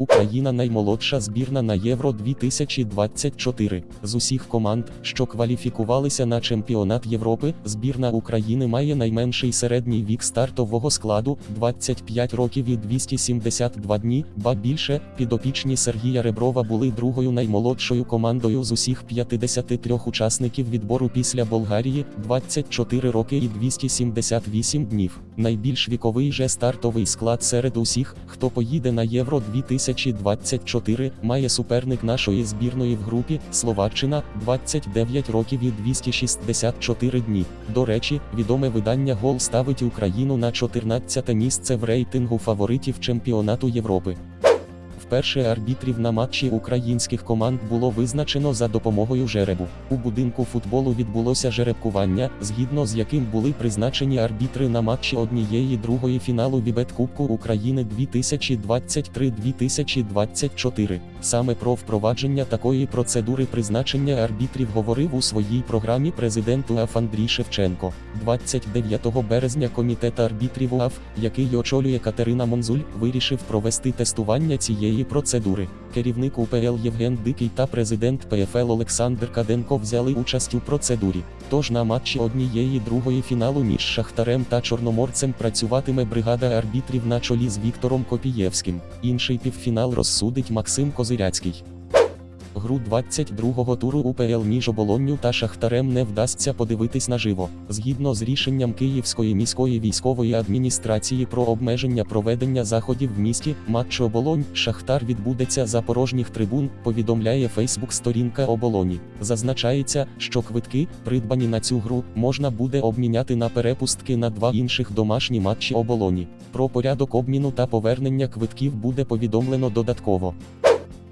Україна наймолодша збірна на Євро 2024. З усіх команд, що кваліфікувалися на чемпіонат Європи, збірна України має найменший середній вік стартового складу 25 років і 272 дні, ба більше, підопічні Сергія Реброва були другою наймолодшою командою з усіх 53 учасників відбору після Болгарії 24 роки і 278 днів. Найбільш віковий же стартовий склад серед усіх, хто поїде на Євро 2024, має суперник нашої збірної в групі Словаччина 29 років і 264 дні. До речі, відоме видання Гол ставить Україну на 14 місце в рейтингу фаворитів чемпіонату Європи. Вперше арбітрів на матчі українських команд було визначено за допомогою жеребу. У будинку футболу відбулося жеребкування, згідно з яким були призначені арбітри на матчі однієї другої фіналу Вібет Кубку України 2023-2024. Саме про впровадження такої процедури призначення арбітрів говорив у своїй програмі президент УАФ Андрій Шевченко. 29 березня комітет арбітрів УАФ, який очолює Катерина Монзуль, вирішив провести тестування цієї процедури. Керівник УПЛ Євген Дикий та президент ПФЛ Олександр Каденко взяли участь у процедурі. Тож на матчі однієї другої фіналу між Шахтарем та Чорноморцем працюватиме бригада арбітрів на чолі з Віктором Копієвським. Інший півфінал розсудить Максим Козиряцький. Гру 22-го туру УПЛ між оболонню та Шахтарем не вдасться подивитись наживо. Згідно з рішенням Київської міської військової адміністрації про обмеження проведення заходів в місті, матч оболонь Шахтар відбудеться за порожніх трибун, повідомляє Фейсбук-сторінка оболоні. Зазначається, що квитки, придбані на цю гру, можна буде обміняти на перепустки на два інших домашні матчі оболоні. Про порядок обміну та повернення квитків буде повідомлено додатково.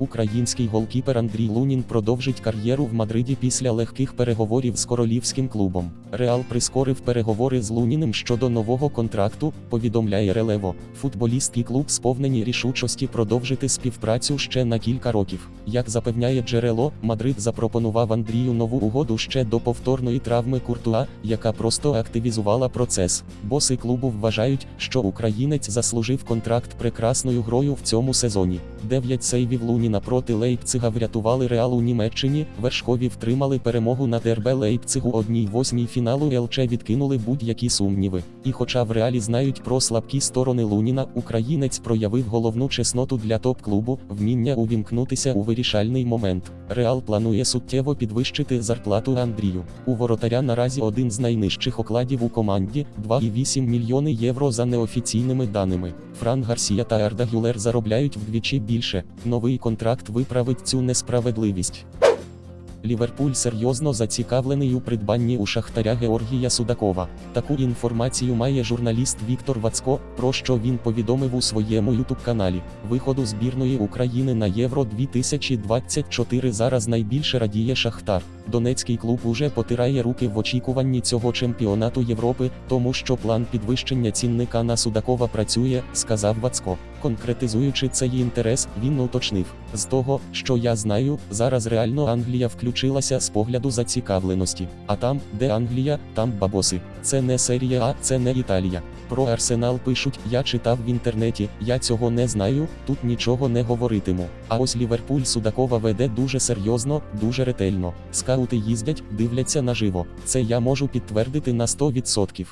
Український голкіпер Андрій Лунін продовжить кар'єру в Мадриді після легких переговорів з королівським клубом. Реал прискорив переговори з Луніним щодо нового контракту, повідомляє Релево. Футболіст і клуб сповнені рішучості продовжити співпрацю ще на кілька років. Як запевняє джерело, Мадрид запропонував Андрію нову угоду ще до повторної травми Куртуа, яка просто активізувала процес. Боси клубу вважають, що українець заслужив контракт прекрасною грою в цьому сезоні. Дев'ять сейвів Проти Лейпцига врятували Реал у Німеччині. Вершкові втримали перемогу над РБ Лейпцигу одній восьмій фіналу ЛЧ відкинули будь-які сумніви. І хоча в реалі знають про слабкі сторони Луніна, українець проявив головну чесноту для топ-клубу, вміння увімкнутися у вирішальний момент. Реал планує суттєво підвищити зарплату Андрію. У воротаря наразі один з найнижчих окладів у команді 2,8 мільйони євро за неофіційними даними. Фран Гарсія та Арда Гюлер заробляють вдвічі більше. Новий контракт виправить цю несправедливість. Ліверпуль серйозно зацікавлений у придбанні у шахтаря Георгія Судакова. Таку інформацію має журналіст Віктор Вацко, про що він повідомив у своєму ютуб-каналі. Виходу збірної України на Євро 2024 зараз найбільше радіє Шахтар. Донецький клуб уже потирає руки в очікуванні цього чемпіонату Європи, тому що план підвищення цінника на Судакова працює, сказав Вацко. Конкретизуючи цей інтерес, він уточнив: з того, що я знаю, зараз реально Англія включилася з погляду зацікавленості. А там, де Англія, там бабоси. Це не серія А, це не Італія. Про Арсенал пишуть, я читав в інтернеті, я цього не знаю, тут нічого не говоритиму. А ось Ліверпуль Судакова веде дуже серйозно, дуже ретельно. Скаути їздять, дивляться наживо. Це я можу підтвердити на 100%.